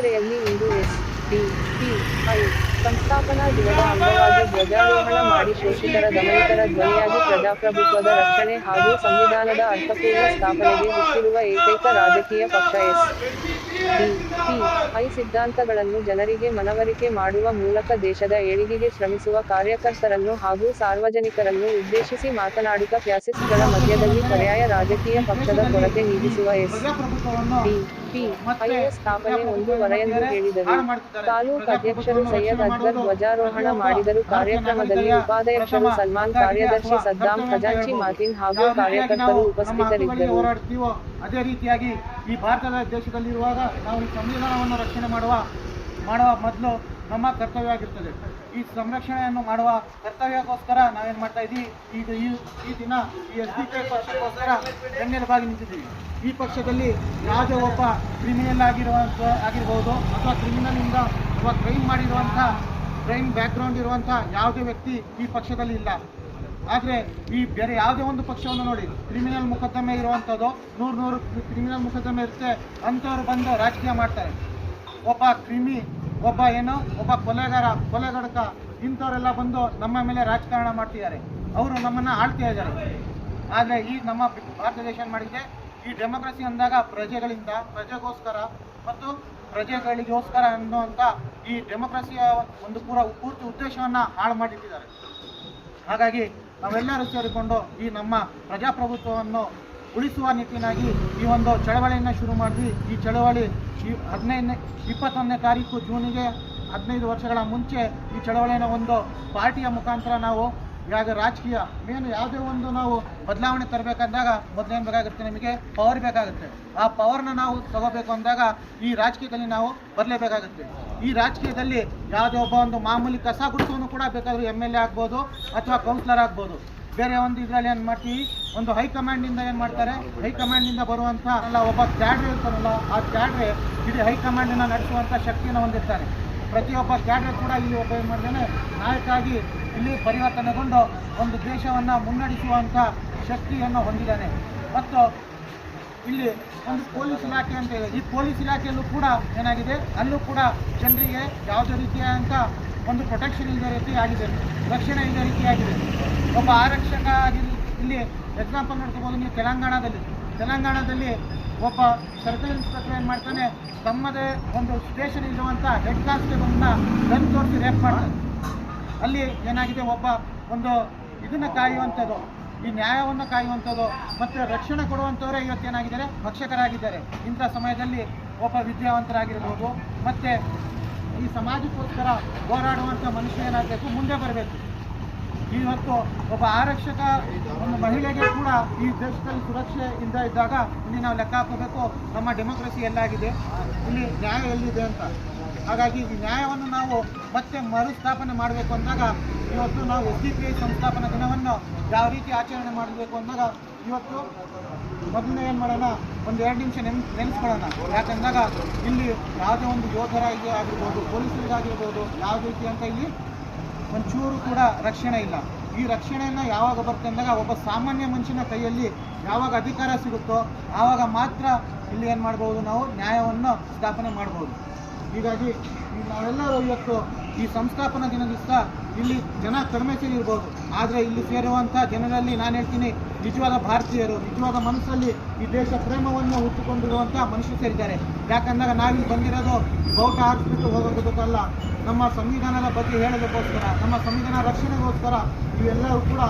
ತರೀಕೆರೆಯಲ್ಲಿ ಇಂದು S D P, I ಸಂಸ್ಥಾಪನಾ ದಿನದ ಅಂಗವಾಗಿ ಧ್ವಜಾರೋಹಣ ಮಾಡಿ ಶೋಷಿತರ ದಮನಿತರ ಧ್ವನಿಯಾಗಿ ಪ್ರಜಾಪ್ರಭುತ್ವದ ರಕ್ಷಣೆ ಹಾಗೂ ಸಂವಿಧಾನದ ಅರ್ಥಪೂರ್ಣ ಸ್ಥಾಪನೆಗೆ ಹುಟ್ಟಿರುವ ಏಕೈಕ ರಾಜಕೀಯ ಪಕ್ಷ ಎಸ್ ಡಿ ಪಿ, ಐ ಸಿದ್ಧಾಂತಗಳನ್ನು ಜನರಿಗೆ ಮನವರಿಕೆ ಮಾಡುವ ಮೂಲಕ ದೇಶದ ಏಳಿಗೆಗೆ ಶ್ರಮಿಸುವ ಕಾರ್ಯಕರ್ತರನ್ನು ಹಾಗೂ ಸಾರ್ವಜನಿಕರನ್ನು ಉದ್ದೇಶಿಸಿ ಮಾತನಾಡುತ್ತಾ ಫ್ಯಾಸಿಸ್ಟ್ಗಳ ಮಧ್ಯದಲ್ಲಿ ಪರ್ಯಾಯ ರಾಜಕೀಯ ಪಕ್ಷದ ಕೊರತೆ ನೀಗಿಸುವ ಎಸ್ ಡಿ ಪಿ ಐಎಸ್ ಸ್ಥಾಪನೆ ಒಂದು ಎಂದು ಹೇಳಿದರು. ತಾಲೂಕು ಅಧ್ಯಕ್ಷರು ಸೈಯದ್ ಅಕ್ಬರ್ ಧ್ವಜಾರೋಹಣ ಮಾಡಿದರು. ಕಾರ್ಯಕ್ರಮದಲ್ಲಿ ಉಪಾಧ್ಯಕ್ಷರು ಸಲ್ಮಾನ್ ಕಾರ್ಯದರ್ಶಿ ಸದ್ದಾಂ ಖಜಾಂಚಿ ಮಾತಿನ್ ಹಾಗೂ ಕಾರ್ಯಕರ್ತರು ಉಪಸ್ಥಿತರಿದ್ದರು. ಅದೇ ರೀತಿಯಾಗಿ ಈ ಭಾರತದ ದೇಶದಲ್ಲಿರುವಾಗ ನಾವು ಸಂವಿಧಾನವನ್ನು ರಕ್ಷಣೆ ಮಾಡುವ ಮಾಡುವ ಮೊದಲು ನಮ್ಮ ಕರ್ತವ್ಯ ಆಗಿರ್ತದೆ. ಈ ಸಂರಕ್ಷಣೆಯನ್ನು ಮಾಡುವ ಕರ್ತವ್ಯಕ್ಕೋಸ್ಕರ ನಾವೇನು ಮಾಡ್ತಾ ಇದ್ದೀವಿ? ಈಗ ಈ ಈ ದಿನ ಈ ಎಸ್ ಡಿ ಪಿ ಪಕ್ಷಕ್ಕೋಸ್ಕರ ನಿಂತಿದ್ದೀವಿ. ಈ ಪಕ್ಷದಲ್ಲಿ ಯಾವುದೇ ಒಬ್ಬ ಕ್ರಿಮಿನಲ್ ಆಗಿರುವಂಥ ಆಗಿರ್ಬೋದು ಅಥವಾ ಕ್ರಿಮಿನಲ್ನಿಂದ ಅಥವಾ ಕ್ರೈಮ್ ಮಾಡಿರುವಂಥ ಕ್ರೈಮ್ ಬ್ಯಾಕ್ಗ್ರೌಂಡ್ ಇರುವಂಥ ಯಾವುದೇ ವ್ಯಕ್ತಿ ಈ ಪಕ್ಷದಲ್ಲಿ ಇಲ್ಲ. ಆದರೆ ಈ ಬೇರೆ ಯಾವುದೇ ಒಂದು ಪಕ್ಷವನ್ನು ನೋಡಿ ಕ್ರಿಮಿನಲ್ ಮೊಕದ್ದಮೆ ಇರುವಂಥದ್ದು ನೂರು ನೂರು ಕ್ರಿಮಿನಲ್ ಮೊಕದ್ದಮೆ ಇರುತ್ತೆ. ಅಂಥವ್ರು ಬಂದು ರಾಜಕೀಯ ಮಾಡ್ತಾರೆ. ಒಬ್ಬ ಕ್ರಿಮಿ ಒಬ್ಬ ಏನು, ಒಬ್ಬ ಕೊಲೆಗಾರ ಕೊಲೆಗಡಕ ಇಂಥವರೆಲ್ಲ ಬಂದು ನಮ್ಮ ಮೇಲೆ ರಾಜಕಾರಣ ಮಾಡ್ತಿದ್ದಾರೆ. ಅವರು ನಮ್ಮನ್ನು ಆಳ್ತಾ ಇದ್ದಾರೆ. ಆದರೆ ಈ ನಮ್ಮ ಭಾರತ ದೇಶ ಮಾಡಿದೆ? ಈ ಡೆಮೋಕ್ರಸಿ ಅಂದಾಗ ಪ್ರಜೆಗಳಿಂದ, ಪ್ರಜೆಗೋಸ್ಕರ ಮತ್ತು ಪ್ರಜೆಗಳಿಗೋಸ್ಕರ ಅನ್ನುವಂಥ ಈ ಡೆಮೋಕ್ರಸಿಯ ಒಂದು ಪೂರ ಪೂರ್ತಿ ಉದ್ದೇಶವನ್ನು ಹಾಳು ಮಾಡಿಟ್ಟಿದ್ದಾರೆ. ಹಾಗಾಗಿ ನಾವೆಲ್ಲರೂ ಸೇರಿಕೊಂಡು ಈ ನಮ್ಮ ಪ್ರಜಾಪ್ರಭುತ್ವವನ್ನು ಉಳಿಸುವ ನಿಟ್ಟಿನಾಗಿ ಈ ಒಂದು ಚಳವಳಿಯನ್ನು ಶುರು ಮಾಡಿದ್ವಿ. ಈ ಚಳವಳಿ ಈ ಹದಿನೈದನೇ, ಇಪ್ಪತ್ತೊಂದನೇ ತಾರೀಕು ಜೂನಿಗೆ ಹದಿನೈದು ವರ್ಷಗಳ ಮುಂಚೆ ಈ ಚಳವಳಿಯನ್ನು ಒಂದು ಪಾರ್ಟಿಯ ಮುಖಾಂತರ ನಾವು ಇವಾಗ ರಾಜಕೀಯ ಮೇನ್ ಯಾವುದೇ ಒಂದು ನಾವು ಬದಲಾವಣೆ ತರಬೇಕಂದಾಗ ಮೊದಲೇನು ಬೇಕಾಗುತ್ತೆ ನಿಮಗೆ? ಪವರ್ ಬೇಕಾಗುತ್ತೆ. ಆ ಪವರ್ನ ನಾವು ತಗೋಬೇಕು ಅಂದಾಗ ಈ ರಾಜಕೀಯದಲ್ಲಿ ನಾವು ಬರಲೇಬೇಕಾಗುತ್ತೆ. ಈ ರಾಜಕೀಯದಲ್ಲಿ ಯಾವುದೇ ಒಬ್ಬ ಒಂದು ಮಾಮೂಲಿ ಕಸ ಗುಡಿಸೋನು ಕೂಡ ಬೇಕಾದರೂ ಎಂ ಎಲ್ ಎ ಆಗ್ಬೋದು ಅಥವಾ ಕೌನ್ಸಿಲರ್ ಆಗ್ಬೋದು. ಬೇರೆ ಒಂದು ಇದರಲ್ಲಿ ಏನು ಮಾಡ್ತೀವಿ ಒಂದು ಹೈಕಮಾಂಡಿಂದ ಏನು ಮಾಡ್ತಾರೆ? ಹೈಕಮಾಂಡಿಂದ ಬರುವಂಥ ಅಲ್ಲ ಒಬ್ಬ ಕ್ಯಾಡ್ರೆ ಇರ್ತಾರಲ್ಲ ಆ ಕ್ಯಾಡ್ರೆ ಇಡೀ ಹೈಕಮಾಂಡನ್ನು ನಡೆಸುವಂಥ ಶಕ್ತಿಯನ್ನು ಹೊಂದಿರ್ತಾರೆ ಪ್ರತಿಯೊಬ್ಬ ಕ್ಯಾಡ್ರೆ ಕೂಡ ಇಲ್ಲಿ ಒಬ್ಬ ಏನು ಮಾಡಿದ್ದಾನೆ ನಾಯಕ ಆಗಿ ಇಲ್ಲಿ ಪರಿವರ್ತನೆಗೊಂಡು ಒಂದು ದೇಶವನ್ನು ಮುನ್ನಡೆಸುವಂಥ ಶಕ್ತಿಯನ್ನು ಹೊಂದಿದ್ದಾನೆ. ಮತ್ತು ಇಲ್ಲಿ ಒಂದು ಪೊಲೀಸ್ ಇಲಾಖೆ ಅಂತ ಇದೆ. ಈ ಪೊಲೀಸ್ ಇಲಾಖೆಯಲ್ಲೂ ಕೂಡ ಏನಾಗಿದೆ? ಅಲ್ಲೂ ಕೂಡ ಜನರಿಗೆ ಯಾವುದೇ ರೀತಿಯಾದಂಥ ಒಂದು ಪ್ರೊಟೆಕ್ಷನ್ ಇಲ್ಲದ ರೀತಿ ಆಗಿದೆ. ರಕ್ಷಣೆ ಇಲ್ಲದ ರೀತಿ ಒಬ್ಬ ಆರಕ್ಷಕ ಆಗಿ ಇಲ್ಲಿ ಎಕ್ಸಾಂಪಲ್ ನೋಡ್ಕೋಬೋದು ನೀವು ತೆಲಂಗಾಣದಲ್ಲಿ. ತೆಲಂಗಾಣದಲ್ಲಿ ಒಬ್ಬ ಸರ್ಕಲ್ ಇನ್ಸ್ಪೆಕ್ಟರ್ ಏನು ಮಾಡ್ತಾನೆ, ತಮ್ಮದೇ ಒಂದು ಸ್ಟೇಷನ್ ಇರುವಂಥ ಹೆಡ್ ಕಾನ್ಸ್ಟೇಬಲ್ನ ಗನ್ ತೋರಿಸಿ ರೇಪ್ ಮಾಡ್ತಾರೆ ಅಲ್ಲಿ ಏನಾಗಿದೆ, ಒಬ್ಬ ಒಂದು ಇದನ್ನು ಕಾಯುವಂಥದ್ದು, ಈ ನ್ಯಾಯವನ್ನು ಕಾಯುವಂಥದ್ದು ಮತ್ತು ರಕ್ಷಣೆ ಕೊಡುವಂಥವರೇ ಇವತ್ತೇನಾಗಿದ್ದಾರೆ ಭಕ್ಷಕರಾಗಿದ್ದಾರೆ ಇಂಥ ಸಮಯದಲ್ಲಿ ಒಬ್ಬ ವಿದ್ಯಾವಂತರಾಗಿರ್ಬೋದು, ಮತ್ತು ಈ ಸಮಾಜಕ್ಕೋಸ್ಕರ ಹೋರಾಡುವಂಥ ಮನುಷ್ಯ ಏನಾಗಬೇಕು, ಮುಂದೆ ಬರಬೇಕು. ಇವತ್ತು ಒಬ್ಬ ಆರಕ್ಷಕ, ಒಂದು ಮಹಿಳೆಗೆ ಕೂಡ ಈ ದೇಶದಲ್ಲಿ ಸುರಕ್ಷೆಯಿಂದ ಇದ್ದಾಗ ಇಲ್ಲಿ ನಾವು ಲೆಕ್ಕ ಹಾಕಬೇಕು ನಮ್ಮ ಡೆಮೋಕ್ರಸಿ ಎಲ್ಲಾಗಿದೆ, ಇಲ್ಲಿ ನ್ಯಾಯ ಎಲ್ಲಿದೆ ಅಂತ. ಹಾಗಾಗಿ ಈ ನ್ಯಾಯವನ್ನು ನಾವು ಮತ್ತೆ ಮರುಸ್ಥಾಪನೆ ಮಾಡಬೇಕು ಅಂದಾಗ ಇವತ್ತು ನಾವು ಎಸ್ ಡಿ ಸಂಸ್ಥಾಪನಾ ದಿನವನ್ನು ಯಾವ ರೀತಿ ಆಚರಣೆ ಮಾಡಬೇಕು ಅಂದಾಗ ಇವತ್ತು ಮೊದಲನೇ ಏನು ಮಾಡೋಣ? ಒಂದು ಎರಡು ನಿಮಿಷ ನೆನ್, ನೆನೆಸ್ಕೊಳ್ಳೋಣ. ಯಾಕಂದಾಗ ಇಲ್ಲಿ ಯಾವುದೇ ಒಂದು ಯೋಧರಾಗಿ ಆಗಿರ್ಬೋದು, ಪೊಲೀಸರಿಗಾಗಿರ್ಬೋದು, ಯಾವ ರೀತಿ ಅಂತ ಇಲ್ಲಿ ಒಂಚೂರು ಕೂಡ ರಕ್ಷಣೆ ಇಲ್ಲ. ಈ ರಕ್ಷಣೆಯನ್ನು ಯಾವಾಗ ಬರುತ್ತೆ ಅಂದಾಗ ಒಬ್ಬ ಸಾಮಾನ್ಯ ಮನುಷ್ಯನ ಕೈಯಲ್ಲಿ ಯಾವಾಗ ಅಧಿಕಾರ ಸಿಗುತ್ತೋ ಆವಾಗ ಮಾತ್ರ ಇಲ್ಲಿ ಏನು ಮಾಡ್ಬೋದು ನಾವು ನ್ಯಾಯವನ್ನು ಸ್ಥಾಪನೆ ಮಾಡ್ಬೋದು. ಹೀಗಾಗಿ ನಾವೆಲ್ಲರೂ ಇವತ್ತು ಈ ಸಂಸ್ಥಾಪನಾ ದಿನ ದಿವಸ ಇಲ್ಲಿ ಜನ ಕಡಿಮೆ ಸೇರಿರ್ಬೋದು. ಆದರೆ ಇಲ್ಲಿ ಸೇರುವಂಥ ಜನರಲ್ಲಿ ನಾನು ಹೇಳ್ತೀನಿ, ನಿಜವಾದ ಭಾರತೀಯರು, ನಿಜವಾದ ಮನಸ್ಸಲ್ಲಿ ಈ ದೇಶ ಪ್ರೇಮವನ್ನು ಹುಟ್ಟುಕೊಂಡಿರುವಂಥ ಮನುಷ್ಯ ಸೇರಿದ್ದಾರೆ. ಯಾಕಂದಾಗ ನಾವಿಲ್ಲಿ ಬಂದಿರೋದು ಬೌಟ ಹಾರಿಸ್ಬಿಟ್ಟು ಹೋಗೋದಕ್ಕಲ್ಲ ನಮ್ಮ ಸಂವಿಧಾನದ ಬಗ್ಗೆ ಹೇಳೋದಕ್ಕೋಸ್ಕರ, ನಮ್ಮ ಸಂವಿಧಾನ ರಕ್ಷಣೆಗೋಸ್ಕರ ಇವೆಲ್ಲರೂ ಕೂಡ